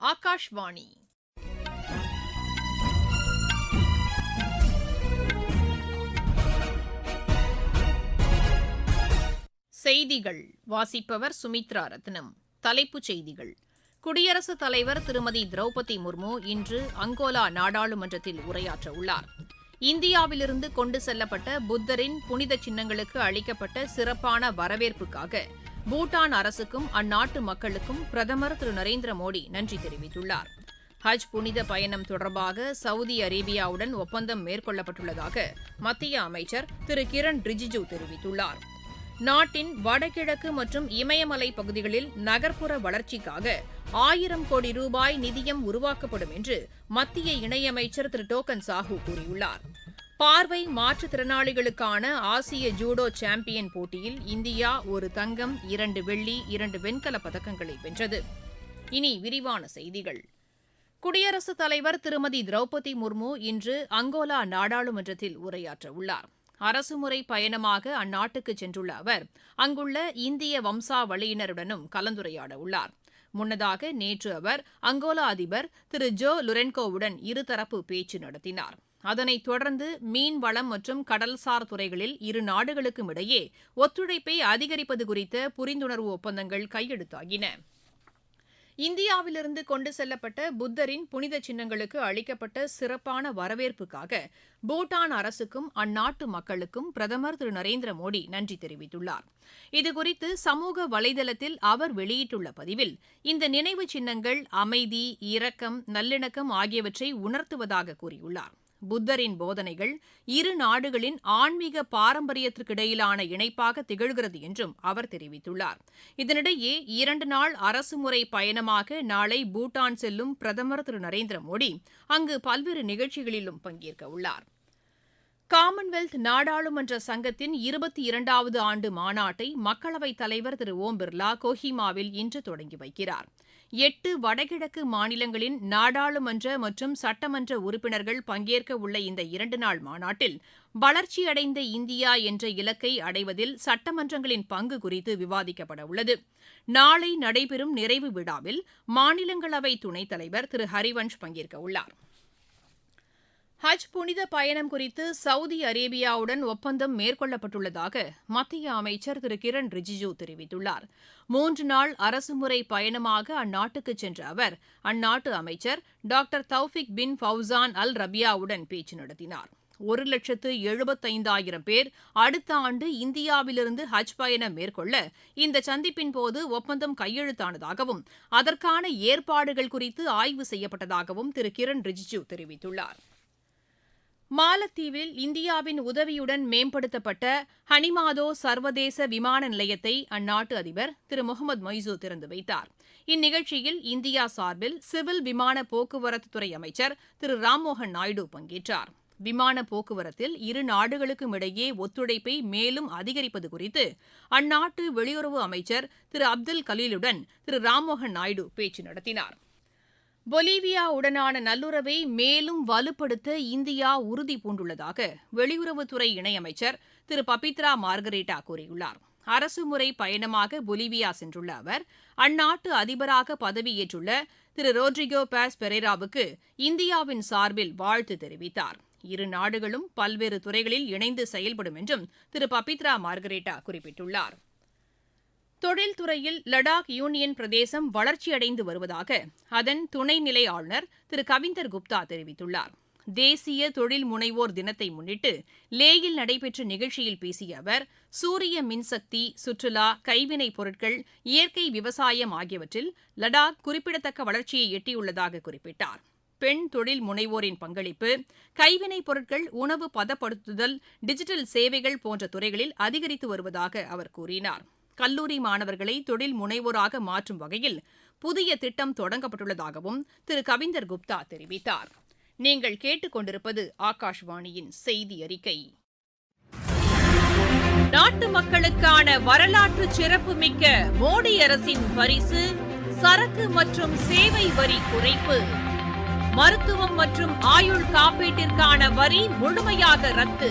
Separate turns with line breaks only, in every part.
ஆகாஷ்வாணி. செய்திகள். வாசிப்பவர் சுமித்ரா ரத்னம். தலைப்புச் செய்திகள். குடியரசுத் தலைவர் திருமதி திரௌபதி முர்மு இன்று அங்கோலா நாடாளுமன்றத்தில் உரையாற்ற உள்ளார். இந்தியாவிலிருந்து கொண்டு செல்லப்பட்ட புத்தரின் புனித சின்னங்களுக்கு அளிக்கப்பட்ட சிறப்பான வரவேற்புக்காக பூட்டான் அரசுக்கும் அந்நாட்டு மக்களுக்கும் பிரதமர் திரு. நரேந்திர மோடி நன்றி தெரிவித்துள்ளார். ஹஜ் புனித பயணம் தொடர்பாக சவுதி அரேபியாவுடன் ஒப்பந்தம் மேற்கொள்ளப்பட்டுள்ளதாக மத்திய அமைச்சர் திரு. கிரண் ரிஜிஜு தெரிவித்துள்ளார். நாட்டின் வடகிழக்கு மற்றும் இமயமலை பகுதிகளில் நகர்ப்புற வளர்ச்சிக்காக ஆயிரம் கோடி ரூபாய் நிதியம் உருவாக்கப்படும் என்று மத்திய இணையமைச்சர் திரு. டோக்கன் சாஹூ கூறியுள்ளார். பார்வை மாற்றுத்திறனாளிகளுக்கான ஆசிய ஜூடோ சாம்பியன் போட்டியில் இந்தியா ஒரு தங்கம் இரண்டு வெள்ளி இரண்டு வெண்கலப் பதக்கங்களை வென்றது. இனி விரிவான செய்திகள். குடியரசுத் தலைவர் திருமதி திரௌபதி முர்மு இன்று அங்கோலா நாடாளுமன்றத்தில் உரையாற்ற உள்ளார். அரசுமுறை பயணமாக அந்நாட்டுக்கு சென்றுள்ள அவர் அங்குள்ள இந்திய வம்சாவளியினருடனும் கலந்துரையாட உள்ளார். முன்னதாக நேற்று அவர் அங்கோலா அதிபர் திரு ஜோ லுரென்கோவுடன் இருதரப்பு பேச்சு நடத்தினார். அதனைத் தொடர்ந்து மீன்வளம் மற்றும் கடல்சார் துறைகளில் இரு நாடுகளுக்கும் இடையே ஒத்துழைப்பை அதிகரிப்பது குறித்த புரிந்துணர்வு ஒப்பந்தங்கள் கையெழுத்தாகின. இந்தியாவிலிருந்து கொண்டு செல்லப்பட்ட புத்தரின் புனித சின்னங்களுக்கு அளிக்கப்பட்ட சிறப்பான வரவேற்புக்காக பூட்டான் அரசுக்கும் அந்நாட்டு மக்களுக்கும் பிரதமர் திரு. நரேந்திர மோடி நன்றி தெரிவித்துள்ளார். இதுகுறித்து சமூக வலைதளத்தில் அவர் வெளியிட்டுள்ள பதிவில் இந்த நினைவு சின்னங்கள் அமைதி இரக்கம் நல்லிணக்கம் ஆகியவற்றை உணர்த்துவதாக கூறியுள்ளார். புத்தரின் போதனைகள் இரு நாடுகளின் ஆன்மீக பாரம்பரியத்திற்கிடையிலான இணைப்பாக திகழ்கிறது என்றும் அவர் தெரிவித்துள்ளார். இதனிடையே இரண்டு நாள் அரசுமுறை பயணமாக நாளை பூட்டான் செல்லும் பிரதமர் திரு நரேந்திர மோடி அங்கு பல்வேறு நிகழ்ச்சிகளிலும் பங்கேற்க உள்ளார். காமன்வெல்த் நாடாளுமன்ற சங்கத்தின் இருபத்தி இரண்டாவது ஆண்டு மாநாட்டை மக்களவைத் தலைவர் திரு ஓம் பிர்லா கோஹிமாவில் இன்று தொடங்கி வைக்கிறார். எட்டு வடகிழக்கு மாநிலங்களின் நாடாளுமன்ற மற்றும் சட்டமன்ற உறுப்பினர்கள் பங்கேற்க உள்ள இந்த இரண்டு நாள் மாநாட்டில் வளர்ச்சியடைந்த இந்தியா என்ற இலக்கை அடைவதில் சட்டமன்றங்களின் பங்கு குறித்து விவாதிக்கப்பட உள்ளது. நாளை நடைபெறும் நிறைவு விழாவில் மாநிலங்களவை துணைத் தலைவர் திரு. ஹரிவன்ஷ் பங்கேற்க உள்ளாா் ஹஜ் புனித பயணம் குறித்து சவுதி அரேபியாவுடன் ஒப்பந்தம் மேற்கொள்ளப்பட்டுள்ளதாக மத்திய அமைச்சர் திரு. கிரண் ரிஜிஜு தெரிவித்துள்ளார். மூன்று நாள் அரசுமுறை பயணமாக அந்நாட்டுக்கு சென்ற அவர் அந்நாட்டு அமைச்சர் doctor Tawfiq bin Fawzan Al ரபியாவுடன் பேச்சு நடத்தினார். ஒரு லட்சத்து எழுபத்தைந்தாயிரம் பேர் அடுத்த ஆண்டு இந்தியாவிலிருந்து ஹஜ் பயணம் மேற்கொள்ள இந்த சந்திப்பின் போது ஒப்பந்தம் கையெழுத்தானதாகவும் அதற்கான ஏற்பாடுகள் குறித்து ஆய்வு செய்யப்பட்டதாகவும் திரு. கிரண் ரிஜிஜு தெரிவித்துள்ளார். மாலத்தீவில் இந்தியாவின் உதவியுடன் மேம்படுத்தப்பட்ட ஹனிமாதோ சர்வதேச விமான நிலையத்தை அந்நாட்டு அதிபர் திரு முகமது மொய்சு திறந்து வைத்தார். இந்நிகழ்ச்சியில் இந்தியா சார்பில் சிவில் விமான போக்குவரத்துத்துறை அமைச்சர் திரு ராம்மோகன் நாயுடு பங்கேற்றார். விமான போக்குவரத்தில் இரு நாடுகளுக்கும் இடையே ஒத்துழைப்பை மேலும் அதிகரிப்பது குறித்து அந்நாட்டு வெளியுறவு அமைச்சர் திரு அப்துல் கலீலுடன் திரு ராம்மோகன் நாயுடு பேச்சு நடத்தினார். பொலிவியாவுடனான நல்லுறவை மேலும் வலுப்படுத்த இந்தியா உறுதி பூண்டுள்ளதாக வெளியுறவுத்துறை இணையமைச்சர் திரு. பபித்ரா மார்கரேட்டா கூறியுள்ளார். அரசுமுறை பயணமாக பொலிவியா சென்றுள்ள அவர் அந்நாட்டு அதிபராக பதவியேற்றுள்ள திரு. ரோட்ரிகோ பாஸ் பெரேராவுக்கு இந்தியாவின் சார்பில் வாழ்த்து தெரிவித்தார். இரு நாடுகளும் பல்வேறு துறைகளில் இணைந்து செயல்படும் என்றும் திரு. பபித்ரா மார்கரேட்டா குறிப்பிட்டுள்ளார். தொழில்துறையில் லடாக் யூனியன் பிரதேசம் வளர்ச்சியடைந்து வருவதாக அதன் துணைநிலை ஆளுநர் திரு. கவிந்தர் குப்தா தெரிவித்துள்ளார். தேசிய தொழில் முனைவோர் தினத்தை முன்னிட்டு லேயில் நடைபெற்ற நிகழ்ச்சியில் பேசிய அவர் சூரிய மின்சக்தி சுற்றுலா கைவினைப் பொருட்கள் இயற்கை விவசாயம் ஆகியவற்றில் லடாக் குறிப்பிடத்தக்க வளர்ச்சியை எட்டியுள்ளதாக குறிப்பிட்டார். பெண் தொழில் முனைவோரின் பங்களிப்பு கைவினைப் பொருட்கள் உணவு பதப்படுத்துதல் டிஜிட்டல் சேவைகள் போன்ற துறைகளில் அதிகரித்து வருவதாக அவர் கூறினார். கல்லூரி மாணவர்களை தொழில் முனைவோராக மாற்றும் வகையில் புதிய திட்டம் தொடங்கப்பட்டுள்ளதாகவும் திரு. கவிந்தர் குப்தா தெரிவித்தார். நீங்கள் கேட்டுக்கொண்டிருப்பது ஆகாஷ்வாணியின் செய்தி அறிக்கை. நாட்டு மக்களுக்கான வரலாற்று சிறப்புமிக்க மோடி அரசின் பரிசு சரக்கு மற்றும் சேவை வரி குறைப்பு. மருத்துவம் மற்றும் ஆயுள் காப்பீட்டிற்கான வரி முழுமையாக ரத்து.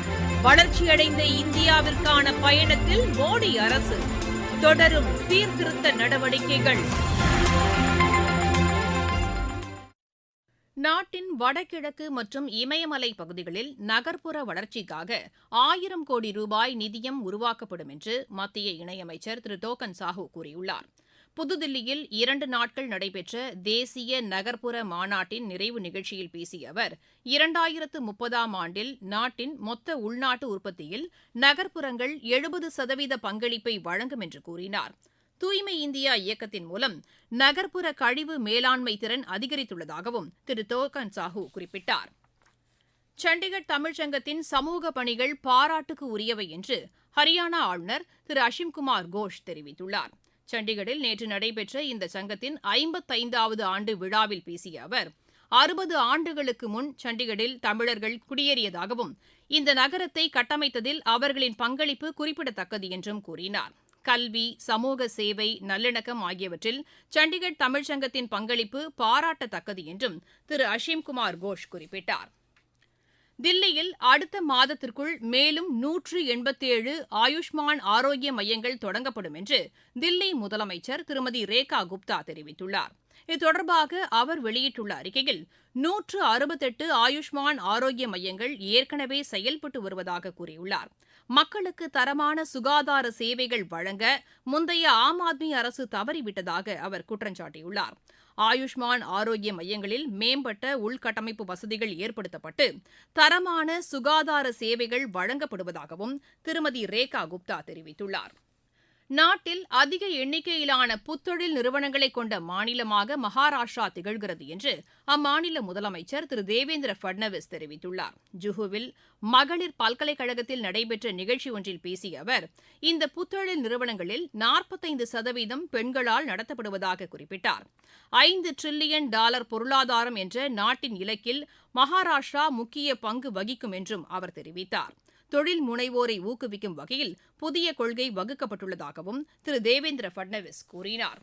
வளர்ச்சியடைந்த இந்தியாவிற்கான பயணத்தில் மோடி அரசு தொடரும் சீர்திருத்த நடவடிக்கைகள். நாட்டின் வடகிழக்கு மற்றும் இமயமலை பகுதிகளில் நகர்ப்புற வளர்ச்சிக்காக ஆயிரம் கோடி ரூபாய் நிதியம் உருவாக்கப்படும் என்று மத்திய இணையமைச்சர் திரு டோக்கன் சாஹூ கூறியுள்ளார். புதுதில்லியில் இரண்டு நாட்கள் நடைபெற்ற தேசிய நகர்ப்புற மாநாட்டின் நிறைவு நிகழ்ச்சியில் பேசிய அவர் இரண்டாயிரத்து முப்பதாம் ஆண்டில் நாட்டின் மொத்த உள்நாட்டு உற்பத்தியில் நகர்ப்புறங்கள் எழுபது சதவீத பங்களிப்பை வழங்கும் என்று கூறினார். தூய்மை இந்தியா இயக்கத்தின் மூலம் நகர்ப்புற கழிவு மேலாண்மை திறன் அதிகரித்துள்ளதாகவும் திரு தோகன் சாஹூ குறிப்பிட்டார். சண்டிகர் தமிழ்ச்சங்கத்தின் சமூக பணிகள் பாராட்டுக்கு உரியவை என்று ஹரியானா ஆளுநர் திரு அஷிம்குமார் கோஷ் தெரிவித்துள்ளார். சண்டிகரில் நேற்று நடைபெற்ற இந்த சங்கத்தின் ஐம்பத்தைந்தாவது ஆண்டு விழாவில் பேசிய அவர் அறுபது ஆண்டுகளுக்கு முன் சண்டிகரில் தமிழர்கள் குடியேறியதாகவும் இந்த நகரத்தை கட்டமைத்ததில் அவர்களின் பங்களிப்பு குறிப்பிடத்தக்கது என்றும் கூறினார். கல்வி சமூக சேவை நல்லிணக்கம் ஆகியவற்றில் சண்டிகர் தமிழ்ச்சங்கத்தின் பங்களிப்பு பாராட்டத்தக்கது என்றும் திரு அஷிம்குமார் கோஷ் குறிப்பிட்டார். தில்லியில் அடுத்த மாதத்திற்குள் மேலும் நூற்று எண்பத்தேழு ஆயுஷ்மான் ஆரோக்கிய மையங்கள் தொடங்கப்படும் என்று தில்லி முதலமைச்சர் திருமதி ரேகா குப்தா தெரிவித்துள்ளார். இது தொடர்பாக அவர் வெளியிட்டுள்ள அறிக்கையில் நூற்று அறுபத்தெட்டு ஆயுஷ்மான் ஆரோக்கிய மையங்கள் ஏற்கனவே செயல்பட்டு வருவதாக கூறியுள்ளார். மக்களுக்கு தரமான சுகாதார சேவைகள் வழங்க முந்தைய ஆம் ஆத்மி அரசு தவறிவிட்டதாக அவர் குற்றஞ்சாட்டியுள்ளார். ஆயுஷ்மான் ஆரோக்கிய மையங்களில் மேம்பட்ட உள்கட்டமைப்பு வசதிகள் ஏற்படுத்தப்பட்டு தரமான சுகாதார சேவைகள் வழங்கப்படுவதாகவும் திருமதி ரேகா குப்தா தெரிவித்துள்ளார். நாட்டில் அதிக எண்ணிக்கையிலான புத்தொழில் நிறுவனங்களை கொண்ட மாநிலமாக மகாராஷ்டிரா திகழ்கிறது என்று அம்மாநில முதலமைச்சர் திரு. தேவேந்திர பட்னவிஸ் தெரிவித்துள்ளார். ஜுஹுவில் மகளிர் பல்கலைக்கழகத்தில் நடைபெற்ற நிகழ்ச்சி ஒன்றில் பேசிய அவர் இந்த புத்தொழில் நிறுவனங்களில் நாற்பத்தைந்து சதவீதம் பெண்களால் நடத்தப்படுவதாக குறிப்பிட்டார். ஐந்து டிரில்லியன் டாலர் பொருளாதாரம் என்ற நாட்டின் இலக்கில் மகாராஷ்டிரா முக்கிய பங்கு வகிக்கும் என்றும் அவர் தெரிவித்தார். தொழில் முனைவோரை ஊக்குவிக்கும் வகையில் புதிய கொள்கை வகுக்கப்பட்டுள்ளதாகவும் திரு. தேவேந்திர பட்னவிஸ் கூறினார்.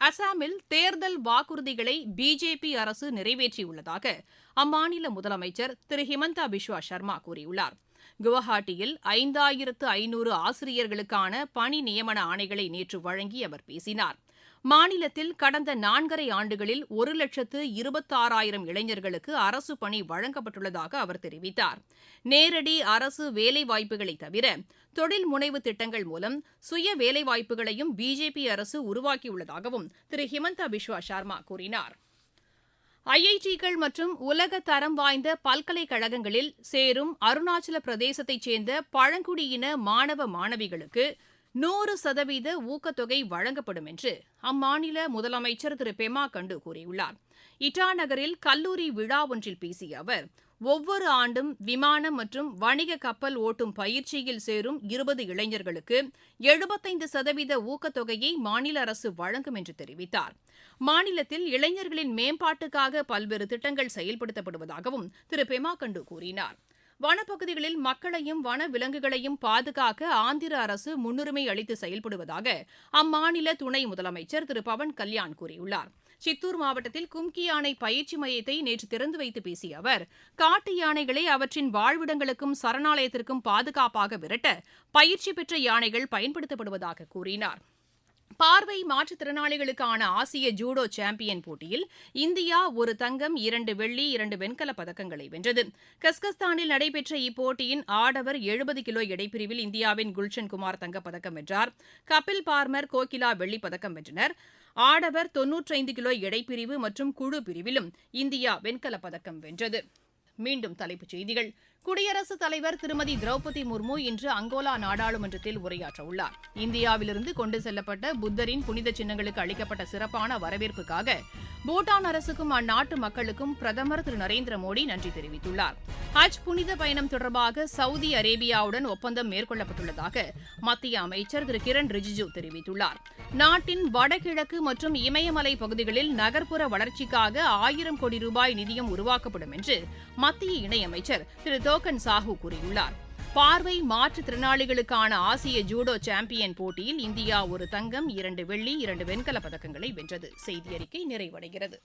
அசாமில் தேர்தல் வாக்குறுதிகளை பிஜேபி அரசு நிறைவேற்றியுள்ளதாக அம்மாநில முதலமைச்சர் திரு. ஹிமந்தா பிஸ்வா சர்மா கூறியுள்ளார். குவஹாட்டியில் ஐந்தாயிரத்து ஐநூறு ஆசிரியர்களுக்கான பணி நியமன ஆணைகளை நேற்று வழங்கி அவர் பேசினார். மாநிலத்தில் கடந்த நான்கரை ஆண்டுகளில் ஒரு லட்சத்து இருபத்தாறாயிரம் இளைஞர்களுக்கு அரசு பணி வழங்கப்பட்டுள்ளதாக அவர் தெரிவித்தார். நேரடி அரசு வேலைவாய்ப்புகளை தவிர தொழில் முனைவு திட்டங்கள் மூலம் சுய வேலைவாய்ப்புகளையும் பிஜேபி அரசு உருவாக்கியுள்ளதாகவும் திரு ஹிமந்தா பிஸ்வா சர்மா கூறினார். ஐஐடிகள் மற்றும் உலக தரம் வாய்ந்த பல்கலைக்கழகங்களில் சேரும் அருணாச்சல பிரதேசத்தைச் சேர்ந்த பழங்குடியின மாணவ மாணவிகளுக்கு நூறு சதவீத ஊக்கத்தொகை வழங்கப்படும் என்று அம்மாநில முதலமைச்சர் திரு. பெமா கண்டு கூறியுள்ளார். இட்டா நகரில் கல்லூரி விழா ஒன்றில் பேசிய அவர் ஒவ்வொரு ஆண்டும் விமானம் மற்றும் வணிக கப்பல் ஓட்டும் பயிற்சியில் சேரும் இருபது இளைஞர்களுக்கு எழுபத்தைந்து சதவீத ஊக்கத்தொகையை மாநில அரசு வழங்கும் என்று தெரிவித்தார். மாநிலத்தில் இளைஞர்களின் மேம்பாட்டுக்காக பல்வேறு திட்டங்கள் செயல்படுத்தப்படுவதாகவும் திரு. பெமா கண்டு கூறினார். வனப்பகுதிகளில் மக்களையும் வன விலங்குகளையும் பாதுகாக்க ஆந்திர அரசு முன்னுரிமை அளித்து செயல்படுவதாக அம்மாநில துணை முதலமைச்சர் திரு. பவன் கல்யாண் கூறியுள்ளார். சித்தூர் மாவட்டத்தில் கும்கி யானை பயிற்சி மையத்தை நேற்று திறந்து வைத்து பேசிய அவர் காட்டு யானைகளை அவற்றின் வாழ்விடங்களுக்கும் சரணாலயத்திற்கும் பாதுகாப்பாக விரட்ட பயிற்சி பெற்ற யானைகள் பயன்படுத்தப்படுவதாக கூறினார். பார்வை மாற்றுத்திறனாளிகளுக்கான ஆசிய ஜூடோ சாம்பியன் போட்டியில் இந்தியா ஒரு தங்கம் இரண்டு வெள்ளி இரண்டு வெண்கலப் பதக்கங்களை வென்றது. கஸ்கஸ்தானில் நடைபெற்ற இப்போட்டியின் ஆடவர் எழுபது கிலோ எடைப்பிரிவில் இந்தியாவின் குல்ஷன் குமார் தங்கப்பதக்கம் வென்றார். கபில் பார்மர் கோகிலா வெள்ளிப் பதக்கம் வென்றனர். ஆடவர் தொன்னூற்றைந்து கிலோ எடைப்பிரிவு மற்றும் குழு பிரிவிலும் இந்தியா வெண்கலப் பதக்கம் வென்றது. மீண்டும் தலைப்புச் செய்திகள். குடியரசுத் தலைவர் திருமதி திரௌபதி முர்மு இன்று அங்கோலா நாடாளுமன்றத்தில் உரையாற்றவுள்ளார். இந்தியாவிலிருந்து கொண்டு செல்லப்பட்ட புத்தரின் புனித சின்னங்களுக்கு அளிக்கப்பட்ட சிறப்பான வரவேற்புக்காக பூட்டான் அரசுக்கும் அந்நாட்டு மக்களுக்கும் பிரதமர் திரு நரேந்திர மோடி நன்றி தெரிவித்துள்ளார். ஹஜ் புனித பயணம் தொடர்பாக சவுதி அரேபியாவுடன் ஒப்பந்தம் மேற்கொள்ளப்பட்டுள்ளதாக மத்திய அமைச்சர் திரு கிரண் ரிஜிஜு தெரிவித்துள்ளார். நாட்டின் வடகிழக்கு மற்றும் இமயமலை பகுதிகளில் நகர்ப்புற வளர்ச்சிக்காக ஆயிரம் கோடி ரூபாய் நிதியம் உருவாக்கப்படும் என்று மத்திய இணையமைச்சர் திரு தோக்கன் சாஹூ கூறியுள்ளார். பார்வை மாற்றுத்திறனாளிகளுக்கான ஆசிய ஜூடோ சாம்பியன் போட்டியில் இந்தியா ஒரு தங்கம் இரண்டு வெள்ளி இரண்டு வெண்கலப் பதக்கங்களை வென்றது. செய்தி அறிக்கை நிறைவடைகிறது.